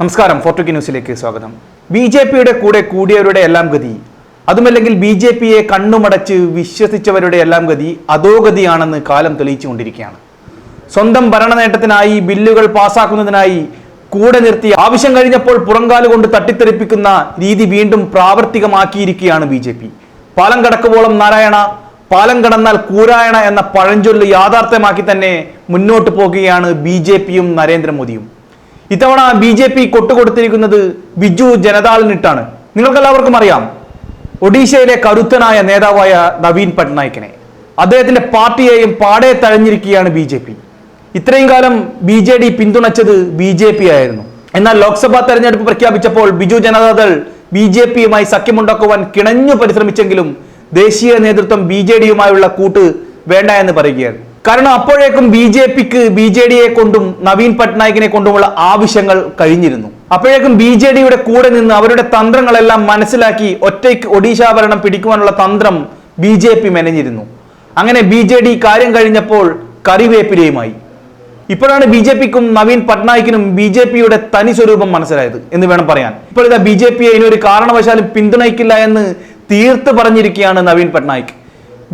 നമസ്കാരം ഫോർട്ടുക്കി ന്യൂസിലേക്ക് സ്വാഗതം. ബി ജെ പിയുടെ കൂടെ കൂടിയവരുടെ എല്ലാം ഗതി അതുമല്ലെങ്കിൽ ബി ജെ പിയെ കണ്ണുമടച്ച് വിശ്വസിച്ചവരുടെ എല്ലാം ഗതി അധോഗതിയാണെന്ന് കാലം തെളിയിച്ചുകൊണ്ടിരിക്കുകയാണ്. സ്വന്തം ഭരണ നേട്ടത്തിനായി ബില്ലുകൾ പാസാക്കുന്നതിനായി കൂടെ നിർത്തി ആവശ്യം കഴിഞ്ഞപ്പോൾ പുറങ്കാലുകൊണ്ട് തട്ടിത്തെറിപ്പിക്കുന്ന രീതി വീണ്ടും പ്രാവർത്തികമാക്കിയിരിക്കുകയാണ് ബി ജെ പി. പാലം കടക്കുവോളം നാരായണ പാലം കടന്നാൽ കൂരായണ എന്ന പഴഞ്ചൊല്ല് യാഥാർത്ഥ്യമാക്കി തന്നെ മുന്നോട്ട് പോകുകയാണ് ബി ജെ പിയും നരേന്ദ്രമോദിയും. ഇത്തവണ ബി ജെ പി കൊട്ടുകൊടുത്തിരിക്കുന്നത് ബിജു ജനതാളിനിട്ടാണ്. നിങ്ങൾക്കെല്ലാവർക്കും അറിയാം ഒഡീഷയിലെ കരുത്തനായ നേതാവായ നവീൻ പട്നായിക്കിനെ. അദ്ദേഹത്തിന്റെ പാർട്ടിയെയും പാടെ തഴഞ്ഞിരിക്കുകയാണ് ബി ജെ പി. ഇത്രയും കാലം ബി ജെ ഡി പിന്തുണച്ചത് ബി ജെ പി ആയിരുന്നു. എന്നാൽ ലോക്സഭാ തെരഞ്ഞെടുപ്പ് പ്രഖ്യാപിച്ചപ്പോൾ ബിജു ജനതാദൾ ബി ജെ പിയുമായി സഖ്യമുണ്ടാക്കുവാൻ കിണഞ്ഞു പരിശ്രമിച്ചെങ്കിലും ദേശീയ നേതൃത്വം ബി ജെ ഡിയുമായുള്ള കൂട്ട് വേണ്ട എന്ന് പറയുകയാണ് കാരണം അപ്പോഴേക്കും ബി ജെ പിക്ക് ബി ജെ ഡിയെ കൊണ്ടും നവീൻ പട്നായിക്കിനെ കൊണ്ടുമുള്ള ആവശ്യങ്ങൾ കഴിഞ്ഞിരുന്നു. അപ്പോഴേക്കും ബി ജെ ഡിയുടെ കൂടെ നിന്ന് അവരുടെ തന്ത്രങ്ങളെല്ലാം മനസ്സിലാക്കി ഒറ്റയ്ക്ക് ഒഡീഷ ഭരണം പിടിക്കുവാനുള്ള തന്ത്രം ബി ജെ പി മെനഞ്ഞിരുന്നു. അങ്ങനെ ബി ജെ ഡി കാര്യം കഴിഞ്ഞപ്പോൾ കറിവേപ്പിലയുമായി. ഇപ്പോഴാണ് ബി ജെ പിക്കും നവീൻ പട്നായിക്കിനും ബി ജെ പിയുടെ തനി സ്വരൂപം മനസ്സിലായത് എന്ന് വേണം പറയാൻ. ഇപ്പോഴത്തെ ബി ജെ പിയെ ഇനി ഒരു കാരണവശാലും പിന്തുണയ്ക്കില്ല എന്ന് തീർത്ത് പറഞ്ഞിരിക്കുകയാണ് നവീൻ പട്നായിക്.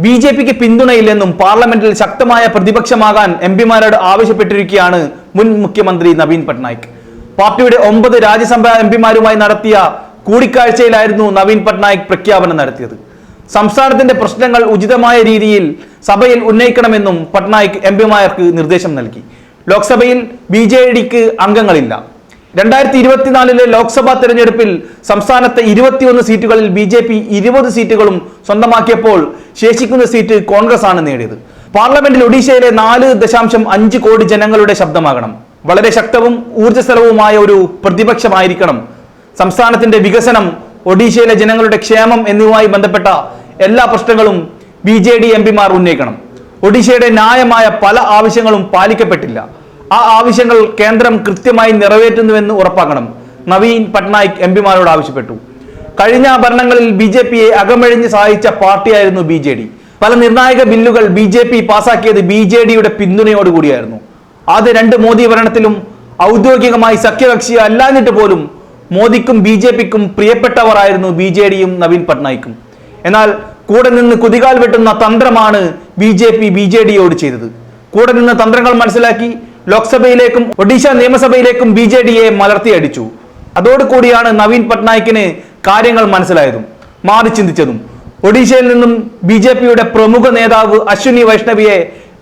ബി ജെ പിക്ക് പിന്തുണയില്ലെന്നും പാർലമെന്റിൽ ശക്തമായ പ്രതിപക്ഷമാകാൻ എം പിമാരോട് ആവശ്യപ്പെട്ടിരിക്കുകയാണ് മുൻ മുഖ്യമന്ത്രി നവീൻ പട്നായിക്. പാർട്ടിയുടെ ഒമ്പത് രാജ്യസഭ എം പിമാരുമായി നടത്തിയ കൂടിക്കാഴ്ചയിലായിരുന്നു നവീൻ പട്നായിക് പ്രഖ്യാപനം നടത്തിയത്. സംസ്ഥാനത്തിന്റെ പ്രശ്നങ്ങൾ ഉചിതമായ രീതിയിൽ സഭയിൽ ഉന്നയിക്കണമെന്നും പട്നായിക് എം പിമാർക്ക് നിർദ്ദേശം നൽകി. ലോക്സഭയിൽ ബി ജെ ഡിക്ക് അംഗങ്ങളില്ല. രണ്ടായിരത്തി ഇരുപത്തിനാലിലെ ലോക്സഭാ തെരഞ്ഞെടുപ്പിൽ സംസ്ഥാനത്തെ ഇരുപത്തിയൊന്ന് സീറ്റുകളിൽ ബി ജെ പി ഇരുപത് സീറ്റുകളും സ്വന്തമാക്കിയപ്പോൾ ശേഷിക്കുന്ന സീറ്റ് കോൺഗ്രസ് ആണ് നേടിയത്. പാർലമെന്റിൽ ഒഡീഷയിലെ നാല് ദശാംശം അഞ്ച് കോടി ജനങ്ങളുടെ ശബ്ദമാകണം. വളരെ ശക്തവും ഊർജസ്വലവുമായ ഒരു പ്രതിപക്ഷമായിരിക്കണം. സംസ്ഥാനത്തിന്റെ വികസനം ഒഡീഷയിലെ ജനങ്ങളുടെ ക്ഷേമം എന്നിവയുമായി ബന്ധപ്പെട്ട എല്ലാ പ്രശ്നങ്ങളും ബി ജെ ഡി എം പിമാർ ഉന്നയിക്കണം. ഒഡീഷയുടെ ന്യായമായ പല ആവശ്യങ്ങളും പാലിക്കപ്പെട്ടില്ല. ആ ആവശ്യങ്ങൾ കേന്ദ്രം കൃത്യമായി നിറവേറ്റുന്നുവെന്ന് ഉറപ്പാക്കണം. നവീൻ പട്നായിക് എം പിമാരോട് ആവശ്യപ്പെട്ടു. കഴിഞ്ഞ ഭരണങ്ങളിൽ ബി ജെ പിയെ അകമഴിഞ്ഞ് സഹായിച്ച പാർട്ടിയായിരുന്നു ബി ജെ ഡി. പല നിർണായക ബില്ലുകൾ ബി ജെ പി പാസാക്കിയത് ബി ജെ ഡിയുടെ പിന്തുണയോടുകൂടിയായിരുന്നു. ആദ്യ രണ്ട് മോദി ഭരണത്തിലും ഔദ്യോഗികമായി സഖ്യകക്ഷി അല്ലാഞ്ഞിട്ട് പോലും മോദിക്കും ബി ജെ പിക്കും പ്രിയപ്പെട്ടവരായിരുന്നു ബി ജെ ഡിയും നവീൻ പട്നായിക്കും. എന്നാൽ കൂടെ നിന്ന് കുതികാൽ വെട്ടുന്ന തന്ത്രമാണ് B J P B J ഡിയോട് ചെയ്തത്. കൂടെ നിന്ന് തന്ത്രങ്ങൾ മനസ്സിലാക്കി ലോക്സഭയിലേക്കും ഒഡീഷ നിയമസഭയിലേക്കും ബി ജെ ഡിയെ മലർത്തിയടിച്ചു. അതോടുകൂടിയാണ് നവീൻ പട്നായിക്കിന് കാര്യങ്ങൾ മനസ്സിലായതും മാറി ചിന്തിച്ചതും. ഒഡീഷയിൽ നിന്നും ബി ജെ പിയുടെ പ്രമുഖ നേതാവ് അശ്വിനി വൈഷ്ണവിയെ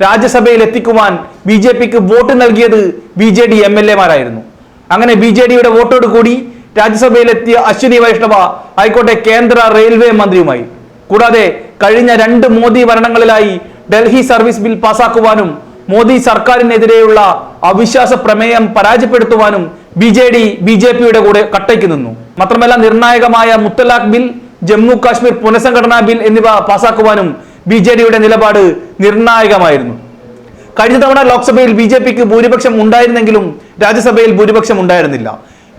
രാജ്യസഭയിൽ എത്തിക്കുവാൻ ബി ജെ പിക്ക് വോട്ട് നൽകിയത് B J D M L എമാരായിരുന്നു. അങ്ങനെ ബി ജെ ഡിയുടെ വോട്ടോട് കൂടി രാജ്യസഭയിലെത്തിയ അശ്വിനി വൈഷ്ണവ ആയിക്കോട്ടെ കേന്ദ്ര റെയിൽവേ മന്ത്രിയുമായി. കൂടാതെ കഴിഞ്ഞ രണ്ട് മോദി ഭരണങ്ങളിലായി ഡൽഹി സർവീസ് ബിൽ പാസാക്കുവാനും മോദി സർക്കാരിനെതിരെയുള്ള അവിശ്വാസ പ്രമേയം പരാജയപ്പെടുത്തുവാനും B J D B J പിയുടെ കൂടെ കട്ടയ്ക്ക് നിന്നു. മാത്രമല്ല നിർണായകമായ മുത്തലാഖ് ബിൽ ജമ്മു കാശ്മീർ പുനഃസംഘടനാ ബിൽ എന്നിവ പാസാക്കുവാനും ബി ജെ ഡിയുടെ നിലപാട് നിർണായകമായിരുന്നു. കഴിഞ്ഞ തവണ ലോക്സഭയിൽ ബി ജെ പിക്ക് ഭൂരിപക്ഷം ഉണ്ടായിരുന്നെങ്കിലും രാജ്യസഭയിൽ ഭൂരിപക്ഷം ഉണ്ടായിരുന്നില്ല.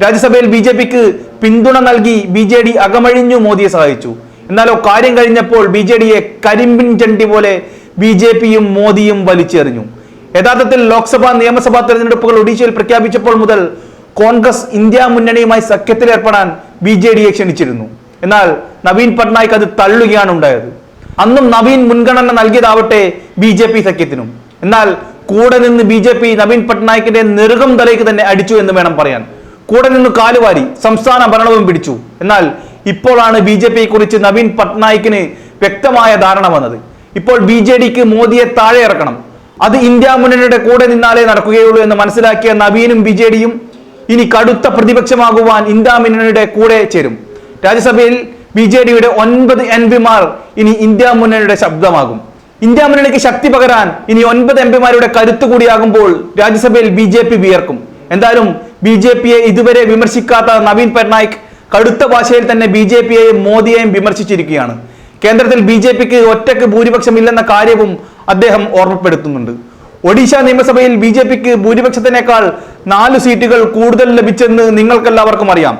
രാജ്യസഭയിൽ ബി ജെ പിക്ക് പിന്തുണ നൽകി ബി ജെ ഡി അകമഴിഞ്ഞു മോദിയെ സഹായിച്ചു. എന്നാലോ കാര്യം കഴിഞ്ഞപ്പോൾ ബി ജെ ഡിയെ കരിമ്പിൻ ചണ്ടി പോലെ ബി ജെ പിയും മോദിയും വലിച്ചെറിഞ്ഞു. യഥാർത്ഥത്തിൽ ലോക്സഭാ നിയമസഭാ തെരഞ്ഞെടുപ്പുകൾ ഒഡീഷയിൽ പ്രഖ്യാപിച്ചപ്പോൾ മുതൽ കോൺഗ്രസ് ഇന്ത്യ മുന്നണിയുമായി സഖ്യത്തിലേർപ്പെടാൻ ബി ജെ ഡിയെ ക്ഷണിച്ചിരുന്നു. എന്നാൽ നവീൻ പട്നായിക് അത് തള്ളുകയാണ് ഉണ്ടായത്. അന്നും നവീൻ മുൻഗണന നൽകിയതാവട്ടെ ബി ജെ പി സഖ്യത്തിനും. എന്നാൽ കൂടെ നിന്ന് ബി ജെ പി നവീൻ പട്നായിക്കിന്റെ നെറുകം തലയ്ക്ക് തന്നെ അടിച്ചു എന്ന് വേണം പറയാൻ. കൂടെ നിന്ന് കാലുവാരി സംസ്ഥാന ഭരണവും പിടിച്ചു. എന്നാൽ ഇപ്പോഴാണ് ബി ജെ പിയെ കുറിച്ച് നവീൻ പട്നായിക്കിന് വ്യക്തമായ ധാരണ വന്നത്. ഇപ്പോൾ ബി ജെ ഡിക്ക് മോദിയെ താഴെ ഇറക്കണം. അത് ഇന്ത്യ മുന്നണിയുടെ കൂടെ നിന്നാലേ നടക്കുകയുള്ളൂ എന്ന് മനസ്സിലാക്കിയ നവീനും ബി ജെ ഡിയും ഇനി കടുത്ത പ്രതിപക്ഷമാകുവാൻ ഇന്ത്യ മുന്നണിയുടെ കൂടെ ചേരും. രാജ്യസഭയിൽ ബി ജെ ഡിയുടെ ഒൻപത് എം പിമാർ ഇനി ഇന്ത്യ മുന്നണിയുടെ ശബ്ദമാകും. ഇന്ത്യ മുന്നണിക്ക് ശക്തി പകരാൻ ഇനി ഒൻപത് എം പിമാരുടെ കരുത്ത് കൂടിയാകുമ്പോൾ രാജ്യസഭയിൽ ബി ജെ പി വിയർക്കും. എന്തായാലും ബി ജെ പിയെ ഇതുവരെ വിമർശിക്കാത്ത നവീൻ പട്നായിക് കടുത്ത ഭാഷയിൽ തന്നെ ബി ജെ പിയെയും മോദിയെയും വിമർശിച്ചിരിക്കുകയാണ്. കേന്ദ്രത്തിൽ ബി ജെ പിക്ക് ഒറ്റയ്ക്ക് ഭൂരിപക്ഷമില്ലെന്ന കാര്യവും അദ്ദേഹം ഓർമ്മപ്പെടുത്തുന്നുണ്ട്. ഒഡീഷ നിയമസഭയിൽ ബി ജെ പിക്ക് ഭൂരിപക്ഷത്തിനേക്കാൾ നാല് സീറ്റുകൾ കൂടുതൽ ലഭിച്ചെന്ന് നിങ്ങൾക്കെല്ലാവർക്കും അറിയാം.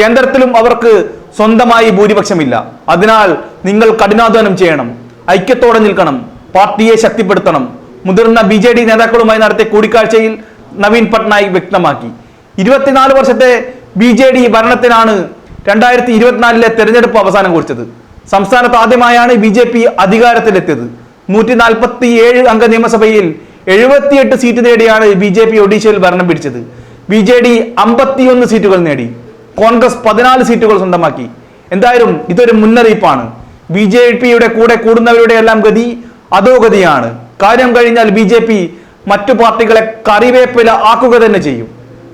കേന്ദ്രത്തിലും അവർക്ക് സ്വന്തമായി ഭൂരിപക്ഷമില്ല. അതിനാൽ നിങ്ങൾ കഠിനാധ്വാനം ചെയ്യണം. ഐക്യത്തോടെ നിൽക്കണം. പാർട്ടിയെ ശക്തിപ്പെടുത്തണം. മുതിർന്ന ബി ജെ ഡി നേതാക്കളുമായി നടത്തിയ കൂടിക്കാഴ്ചയിൽ നവീൻ പട്നായിക് വ്യക്തമാക്കി. ഇരുപത്തിനാല് വർഷത്തെ ബി ജെ ഡി ഭരണത്തിനാണ് രണ്ടായിരത്തി ഇരുപത്തിനാലിലെ തെരഞ്ഞെടുപ്പ് അവസാനം കുറിച്ചത്. സംസ്ഥാനത്ത് ആദ്യമായാണ് ബി ജെ പി അധികാരത്തിലെത്തിയത്. നൂറ്റി നാൽപ്പത്തി ഏഴ് അംഗ നിയമസഭയിൽ എഴുപത്തിയെട്ട് സീറ്റ് നേടിയാണ് ബി ജെ പി ഒഡീഷയിൽ ഭരണം പിടിച്ചത്. ബി ജെ ഡി അമ്പത്തിയൊന്ന് സീറ്റുകൾ നേടി. കോൺഗ്രസ് പതിനാല് സീറ്റുകൾ സ്വന്തമാക്കി. എന്തായാലും ഇതൊരു മുന്നറിയിപ്പാണ്. ബി ജെ പിയുടെ കൂടെ കൂടുന്നവരുടെ എല്ലാം ഗതി അധോഗതിയാണ് കാര്യം കഴിഞ്ഞാൽ ബി ജെ പി മറ്റു പാർട്ടികളെ കറിവേപ്പില ആക്കുക തന്നെ ചെയ്യും.